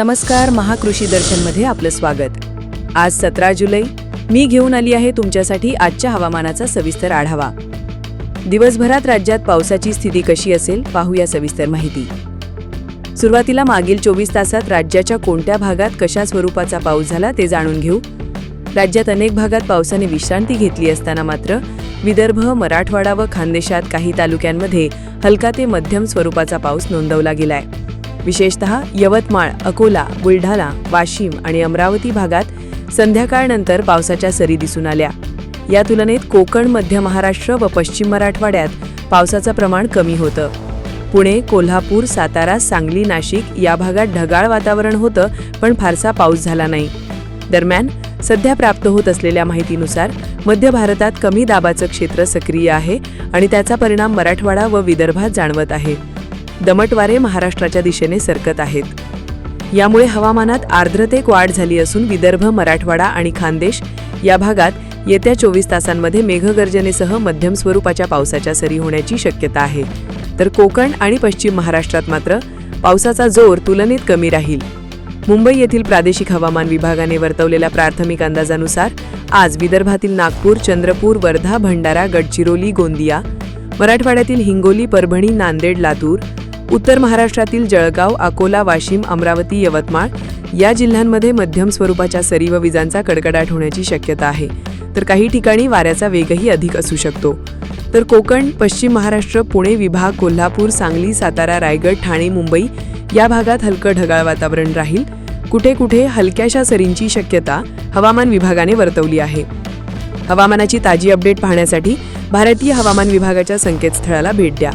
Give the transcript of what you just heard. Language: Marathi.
नमस्कार महाकृषी दर्शनमध्ये आपलं स्वागत. आज सतरा जुलै मी घेऊन आली आहे तुमच्यासाठी आजच्या हवामानाचा सविस्तर आढावा. दिवसभरात राज्यात पावसाची स्थिती कशी असेल पाहूया सविस्तर माहिती. सुरुवातीला मागील चोवीस तासात राज्याच्या कोणत्या भागात कशा स्वरूपाचा पाऊस झाला ते जाणून घेऊ. राज्यात अनेक भागात पावसाने विश्रांती घेतली असताना मात्र विदर्भ मराठवाडा व खानदेशात काही तालुक्यांमध्ये हलका ते मध्यम स्वरूपाचा पाऊस नोंदवला गेलाय. विशेषतः यवतमाळ अकोला बुलढाणा वाशिम आणि अमरावती भागात संध्याकाळनंतर पावसाच्या सरी दिसून आल्या. या तुलनेत कोकण मध्य महाराष्ट्र व पश्चिम मराठवाड्यात पावसाचं प्रमाण कमी होतं. पुणे कोल्हापूर सातारा सांगली नाशिक या भागात ढगाळ वातावरण होतं पण फारसा पाऊस झाला नाही. दरम्यान सध्या प्राप्त होत असलेल्या माहितीनुसार मध्य भारतात कमी दाबाचं क्षेत्र सक्रिय आहे आणि त्याचा परिणाम मराठवाडा व विदर्भात जाणवत आहे. दमट वारे महाराष्ट्राच्या दिशेने सरकत आहेत. यामुळे हवामानात आर्द्रतेत वाढ झाली असून विदर्भ मराठवाडा आणि खानदेश या भागात येत्या चोवीस तासांमध्ये मेघगर्जनेसह मध्यम स्वरूपाच्या पावसाच्या सरी होण्याची शक्यता आहे. तर कोकण आणि पश्चिम महाराष्ट्रात मात्र पावसाचा जोर तुलनेत कमी राहील. मुंबई येथील प्रादेशिक हवामान विभागाने वर्तवलेल्या प्राथमिक अंदाजानुसार आज विदर्भातील नागपूर चंद्रपूर वर्धा भंडारा गडचिरोली गोंदिया मराठवाड्यातील हिंगोली परभणी नांदेड लातूर उत्तर महाराष्ट्रातील जळगाव अकोला वाशिम अमरावती यवतमाळ या जिल्ह्यांमध्ये मध्यम स्वरूपाच्या सरी व विजांचा कडकडाट होण्याची शक्यता आहे. तर काही ठिकाणी वाऱ्याचा वेगही अधिक असू शकतो. तर कोकण पश्चिम महाराष्ट्र पुणे विभाग कोल्हापूर सांगली सातारा रायगड ठाणे मुंबई या भागात हलकं ढगाळ वातावरण राहील. कुठे कुठे हलक्याशा सरींची शक्यता हवामान विभागाने वर्तवली आहे. हवामानाची ताजी अपडेट पाहण्यासाठी भारतीय हवामान विभागाच्या संकेतस्थळाला भेट द्या.